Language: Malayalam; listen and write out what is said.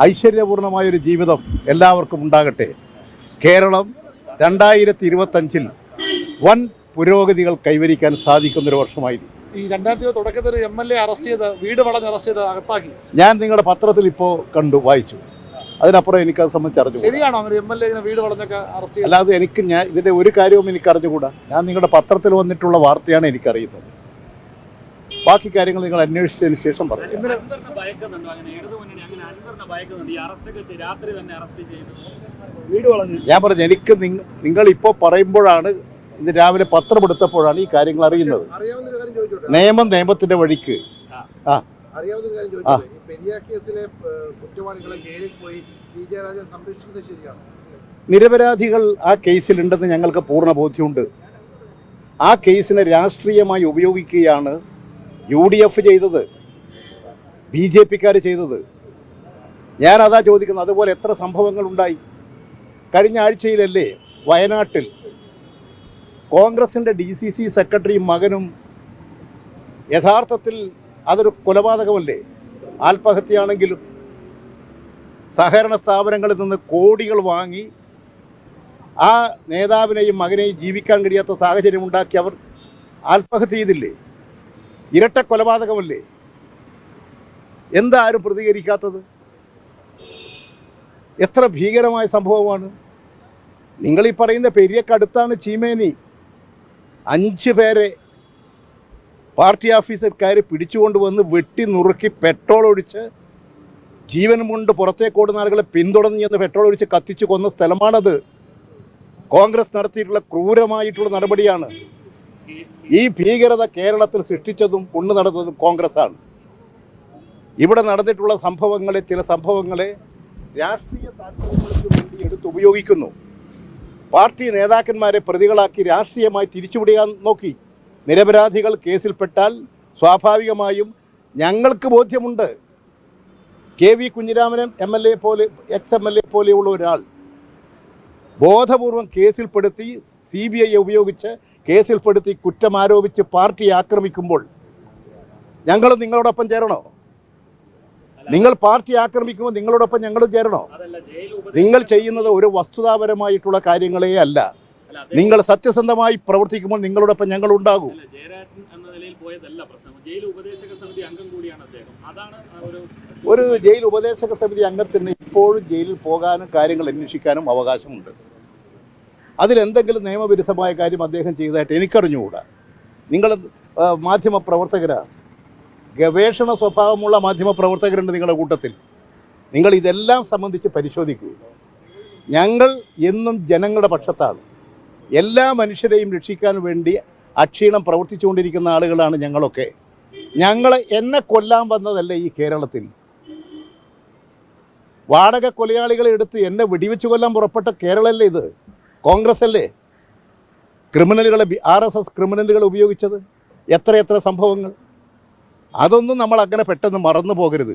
ഐശ്വര്യപൂർണമായൊരു ജീവിതം എല്ലാവർക്കും ഉണ്ടാകട്ടെ. കേരളം രണ്ടായിരത്തി ഇരുപത്തഞ്ചിൽ വൻ പുരോഗതികൾ കൈവരിക്കാൻ സാധിക്കുന്നൊരു വർഷമായിരിക്കും ഈ രണ്ടായിരത്തി തുടക്കത്തിൽ എം എൽ എ അറസ്റ്റ് ചെയ്ത് വീട് വളഞ്ഞ് അറസ്റ്റ് ചെയ്ത് അകത്താക്കി. ഞാൻ നിങ്ങളുടെ പത്രത്തിൽ ഇപ്പോൾ കണ്ടു വായിച്ചു. അതിനപ്പുറം എനിക്കത് സംബന്ധിച്ച് അറിഞ്ഞു ശരിയാണോ അങ്ങനെ എം എൽ എ വീട് വളഞ്ഞൊക്കെ അറസ്റ്റ് അല്ലാതെ എനിക്ക് ഞാൻ ഇതിന്റെ ഒരു കാര്യവും എനിക്ക് അറിഞ്ഞുകൂടാ ഞാൻ നിങ്ങളുടെ പത്രത്തിൽ വന്നിട്ടുള്ള വാർത്തയാണ് എനിക്കറിയുന്നത്. ബാക്കി കാര്യങ്ങൾ നിങ്ങൾ അന്വേഷിച്ചതിന് ശേഷം പറയാം. ഇന്നലെ വളഞ്ഞു ഭയക്കുന്നുണ്ടോ? അങ്ങനെ ഇടതു മുന്നണി അങ്ങനെ അൻവറിനെ ഭയക്കുന്നുണ്ട്. ഈ അറസ്റ്റൊക്കെ രാത്രി തന്നെ അറസ്റ്റ് ചെയ്തു. ഞാൻ പറഞ്ഞു എനിക്ക് നിങ്ങൾ ഇപ്പോൾ പറയുമ്പോഴാണ് ഇന്ന് രാവിലെ പത്രമെടുത്തപ്പോഴാണ് ഈ കാര്യങ്ങൾ അറിയുന്നത്. അറിയാവുന്ന കാര്യം ചോദിച്ചോട്ടെ? നിയമം നിയമത്തിന്റെ വഴിക്ക്. ആ. നിരപരാധികൾ ആ കേസിലുണ്ടെന്ന് ഞങ്ങൾക്ക് പൂർണ ബോധ്യമുണ്ട്. ആ കേസിനെ രാഷ്ട്രീയമായി ഉപയോഗിക്കുകയാണ് യു ഡി എഫ് ചെയ്തത് ബി ജെ പിക്കാർ ചെയ്തത്. ഞാനതാ ചോദിക്കുന്നത് അതുപോലെ എത്ര സംഭവങ്ങൾ ഉണ്ടായി കഴിഞ്ഞ ആഴ്ചയിലല്ലേ വയനാട്ടിൽ കോൺഗ്രസിന്റെ ഡി സി സി സെക്രട്ടറിയും മകനും യഥാർത്ഥത്തിൽ അതൊരു കൊലപാതകമല്ലേ? ആത്മഹത്യയാണെങ്കിലും സഹകരണ സ്ഥാപനങ്ങളിൽ നിന്ന് കോടികൾ വാങ്ങി ആ നേതാവിനെയും മകനെയും ജീവിക്കാൻ കഴിയാത്ത സാഹചര്യം ഉണ്ടാക്കി അവർ ആത്മഹത്യ ചെയ്തില്ലേ? ഇരട്ട കൊലപാതകമല്ലേ? എന്താ ആരും പ്രതികരിക്കാത്തത്? എത്ര ഭീകരമായ സംഭവമാണ്. നിങ്ങൾ ഈ പറയുന്ന പെരിയക്കടുത്താണ് ചീമേനി. അഞ്ച് പേരെ പാർട്ടി ഓഫീസർ കയറി പിടിച്ചുകൊണ്ടുവന്ന് വെട്ടി നുറുക്കി പെട്രോൾ ഒഴിച്ച് ജീവൻ കൊണ്ട് പുറത്തേക്കോടുന്ന ആളുകളെ പിന്തുടർന്ന് ചെന്ന് പെട്രോൾ ഒഴിച്ച് കത്തിച്ചു കൊന്ന സ്ഥലമാണത്. കോൺഗ്രസ് നടത്തിയിട്ടുള്ള ക്രൂരമായിട്ടുള്ള നടപടിയാണ്. ഈ ഭീകരത കേരളത്തിൽ സൃഷ്ടിച്ചതും കൊണ്ടു നടന്നതും കോൺഗ്രസ് ആണ് ഇവിടെ നടന്നിട്ടുള്ള സംഭവങ്ങളെ ചില സംഭവങ്ങളെ രാഷ്ട്രീയ താല്പര്യങ്ങൾക്ക് വേണ്ടി എടുത്ത് ഉപയോഗിക്കുന്നു. പാർട്ടി നേതാക്കന്മാരെ പ്രതികളാക്കി രാഷ്ട്രീയമായി തിരിച്ചുവിടിയാൻ നോക്കി. നിരപരാധികൾ കേസിൽപ്പെട്ടാൽ സ്വാഭാവികമായും ഞങ്ങൾക്ക് ബോധ്യമുണ്ട്. K V Kunhiraman M L A പോലെ എക്സ് എം എൽ എ പോലെയുള്ള ഒരാൾ ബോധപൂർവം കേസിൽപ്പെടുത്തി സി ബി ഐ ഉപയോഗിച്ച് കേസിൽപ്പെടുത്തി കുറ്റം ആരോപിച്ച് പാർട്ടി ആക്രമിക്കുമ്പോൾ ഞങ്ങൾ നിങ്ങളോടൊപ്പം ചേരണോ? നിങ്ങൾ പാർട്ടി ആക്രമിക്കുമ്പോൾ നിങ്ങളോടൊപ്പം ഞങ്ങളും ചേരണോ? നിങ്ങൾ ചെയ്യുന്നത് ഒരു വസ്തുതാപരമായിട്ടുള്ള കാര്യങ്ങളേ അല്ല. നിങ്ങൾ സത്യസന്ധമായി പ്രവർത്തിക്കുമ്പോൾ നിങ്ങളോടൊപ്പം ഞങ്ങൾ ഉണ്ടാകും. ഒരു ജയിൽ ഉപദേശക സമിതി അംഗത്തിന് ഇപ്പോഴും ജയിലിൽ പോകാനും കാര്യങ്ങൾ അന്വേഷിക്കാനും അവകാശമുണ്ട്. അതിലെന്തെങ്കിലും നിയമവിരുദ്ധമായ കാര്യം അദ്ദേഹം ചെയ്തതായിട്ട് എനിക്കറിഞ്ഞുകൂടാ. നിങ്ങൾ മാധ്യമ പ്രവർത്തകരാണ് ഗവേഷണ സ്വഭാവമുള്ള മാധ്യമ പ്രവർത്തകരുണ്ട് നിങ്ങളുടെ കൂട്ടത്തിൽ. നിങ്ങൾ ഇതെല്ലാം സംബന്ധിച്ച് പരിശോധിക്കുക ഞങ്ങൾ എന്നും ജനങ്ങളുടെ പക്ഷത്താണ്. എല്ലാ മനുഷ്യരെയും രക്ഷിക്കാൻ വേണ്ടി അക്ഷീണം പ്രവർത്തിച്ചുകൊണ്ടിരിക്കുന്ന ആളുകളാണ് ഞങ്ങളൊക്കെ. ഞങ്ങൾ എന്നെ കൊല്ലാൻ വന്നതല്ല ഈ കേരളത്തിൽ. വാടക കൊലയാളികളെ എടുത്ത് എന്നെ വെടിവെച്ച് കൊല്ലാൻ പുറപ്പെട്ട കേരളമല്ലേ ഇത്? കോൺഗ്രസ് അല്ലേ ക്രിമിനലുകളെ ആർ എസ് എസ് ക്രിമിനലുകൾ ഉപയോഗിച്ചത്? എത്ര എത്ര സംഭവങ്ങൾ? അതൊന്നും നമ്മൾ അങ്ങനെ പെട്ടെന്ന് മറന്നു പോകരുത്.